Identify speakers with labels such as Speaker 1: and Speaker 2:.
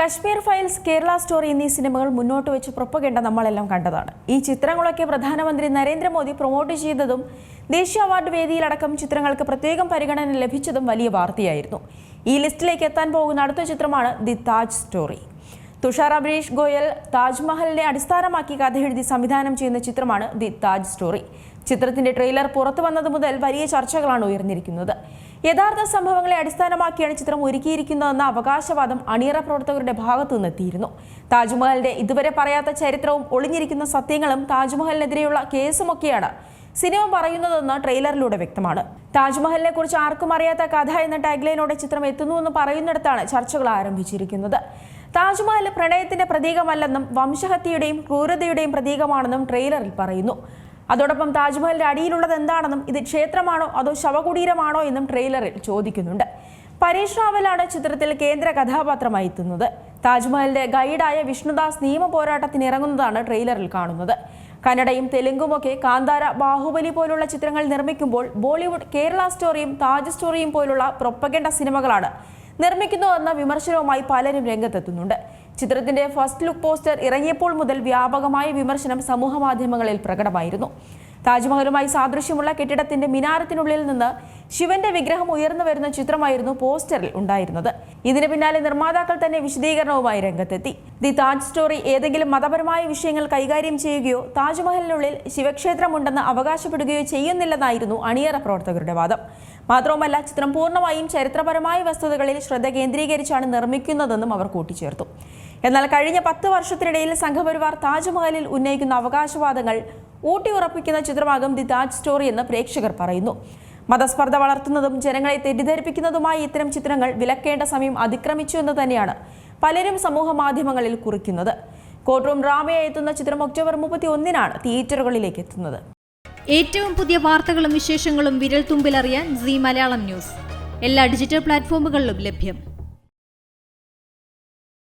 Speaker 1: Kashmir files Kerala story എന്നീ സിനിമകൾ മുന്നോട്ട് വെച്ച് പ്രൊപ്പകേണ്ട നമ്മളെല്ലാം കണ്ടതാണ്. ഈ ചിത്രങ്ങളൊക്കെ പ്രധാനമന്ത്രി നരേന്ദ്രമോദി പ്രൊമോട്ട് ചെയ്തതും ദേശീയ അവാർഡ് വേദിയിലടക്കം ചിത്രങ്ങൾക്ക് പ്രത്യേകം പരിഗണന ലഭിച്ചതും വലിയ വാർത്തയായിരുന്നു. ഈ ലിസ്റ്റിലേക്ക് എത്താൻ പോകുന്ന അടുത്ത ചിത്രമാണ് ദി താജ് സ്റ്റോറി. തുഷാർ അഭിഷേഷ് ഗോയൽ താജ്മഹലിനെ അടിസ്ഥാനമാക്കി കഥ എഴുതി സംവിധാനം ചെയ്യുന്ന ചിത്രമാണ് ദി താജ് സ്റ്റോറി. ചിത്രത്തിന്റെ ട്രെയിലർ പുറത്തു വന്നത് മുതൽ വലിയ ചർച്ചകളാണ് ഉയർന്നിരിക്കുന്നത്. യഥാർത്ഥ സംഭവങ്ങളെ അടിസ്ഥാനമാക്കിയാണ് ചിത്രം ഒരുക്കിയിരിക്കുന്നതെന്ന അവകാശവാദം അണിയറ പ്രവർത്തകരുടെ ഭാഗത്തു നിന്നെത്തിയിരുന്നു. താജ്മഹലിന്റെ ഇതുവരെ പറയാത്ത ചരിത്രവും ഒളിഞ്ഞിരിക്കുന്ന സത്യങ്ങളും താജ്മഹലിനെതിരെയുള്ള കേസുമൊക്കെയാണ് സിനിമ പറയുന്നതെന്ന് ട്രെയിലറിലൂടെ വ്യക്തമാണ്. താജ്മഹലിനെ കുറിച്ച് ആർക്കും അറിയാത്ത കഥ എന്ന ടാഗ്ലൈനോടെ ചിത്രം എത്തുന്നുവെന്ന് പറയുന്നിടത്താണ് ചർച്ചകൾ ആരംഭിച്ചിരിക്കുന്നത്. താജ്മഹൽ പ്രണയത്തിന്റെ പ്രതീകമല്ലെന്നും വംശഹത്യയുടെയും ക്രൂരതയുടെയും പ്രതീകമാണെന്നും ട്രെയിലറിൽ പറയുന്നു. അതോടൊപ്പം താജ്മഹലിന്റെ അടിയിലുള്ളത് എന്താണെന്നും ഇത് ക്ഷേത്രമാണോ അതോ ശവകുടീരമാണോ എന്നും ട്രെയിലറിൽ ചോദിക്കുന്നുണ്ട്. പരീഷ് റാവലാണ് ചിത്രത്തിൽ കേന്ദ്ര കഥാപാത്രമായി എത്തുന്നത്. താജ്മഹലിന്റെ ഗൈഡായ വിഷ്ണുദാസ് നിയമ പോരാട്ടത്തിന് ഇറങ്ങുന്നതാണ് ട്രെയിലറിൽ കാണുന്നത്. കന്നഡയും തെലുങ്കുമൊക്കെ കാന്താര ബാഹുബലി പോലുള്ള ചിത്രങ്ങൾ നിർമ്മിക്കുമ്പോൾ ബോളിവുഡ് കേരള സ്റ്റോറിയും താജ് സ്റ്റോറിയും പോലുള്ള പ്രൊപ്പഗണ്ട സിനിമകളാണ് നിർമ്മിക്കുന്നുവെന്ന വിമർശനവുമായി പലരും രംഗത്തെത്തുന്നുണ്ട്. ചിത്രത്തിന്റെ ഫസ്റ്റ് ലുക്ക് പോസ്റ്റർ ഇറങ്ങിയപ്പോൾ മുതൽ വ്യാപകമായ വിമർശനം സമൂഹ മാധ്യമങ്ങളിൽ പ്രകടമായിരുന്നു. താജ്മഹലുമായി സാദൃശ്യമുള്ള കെട്ടിടത്തിന്റെ മിനാരത്തിനുള്ളിൽ നിന്ന് ശിവന്റെ വിഗ്രഹം ഉയർന്നു വരുന്ന ചിത്രമായിരുന്നു പോസ്റ്ററിൽ ഉണ്ടായിരുന്നത്. ഇതിന് പിന്നാലെ നിർമ്മാതാക്കൾ തന്നെ വിശദീകരണവുമായി രംഗത്തെത്തി. ദി താജ് സ്റ്റോറി ഏതെങ്കിലും മതപരമായ വിഷയങ്ങൾ കൈകാര്യം ചെയ്യുകയോ താജ്മഹലിനുള്ളിൽ ശിവക്ഷേത്രമുണ്ടെന്ന് അവകാശപ്പെടുകയോ ചെയ്യുന്നില്ലെന്നായിരുന്നു അണിയറ പ്രവർത്തകരുടെ വാദം. മാത്രവുമല്ല ചിത്രം പൂർണമായും ചരിത്രപരമായ വസ്തുതകളിൽ ശ്രദ്ധ കേന്ദ്രീകരിച്ചാണ് നിർമ്മിക്കുന്നതെന്നും അവർ കൂട്ടിച്ചേർത്തു. എന്നാൽ കഴിഞ്ഞ പത്ത് വർഷത്തിനിടയിൽ സംഘപരിവാർ താജ്മഹലിൽ ഉന്നയിക്കുന്ന അവകാശവാദങ്ങൾ ഊട്ടിയുറപ്പിക്കുന്ന ചിത്രമാകും ദി താജ് സ്റ്റോറി എന്ന് പ്രേക്ഷകർ പറയുന്നു. മതസ്പർദ്ധ വളർത്തുന്നതും ജനങ്ങളെ തെറ്റിദ്ധരിപ്പിക്കുന്നതുമായ ഇത്തരം ചിത്രങ്ങൾ വിലക്കേണ്ട സമയം അതിക്രമിച്ചു എന്ന് തന്നെയാണ് പലരും സമൂഹ മാധ്യമങ്ങളിൽ കുറിക്കുന്നത്. കോർട്ട് ഡ്രാമയെ എത്തുന്ന ചിത്രം ഒക്ടോബർ മുപ്പത്തി ഒന്നിനാണ് തിയേറ്ററുകളിലേക്ക് എത്തുന്നത്.
Speaker 2: ഏറ്റവും പുതിയ വാർത്തകളും വിശേഷങ്ങളും വിരൽ തുമ്പിലറിയാൻ സി മലയാളം ന്യൂസ്. എല്ലാ ഡിജിറ്റൽ പ്ലാറ്റ്ഫോമുകളിലും ലഭ്യം.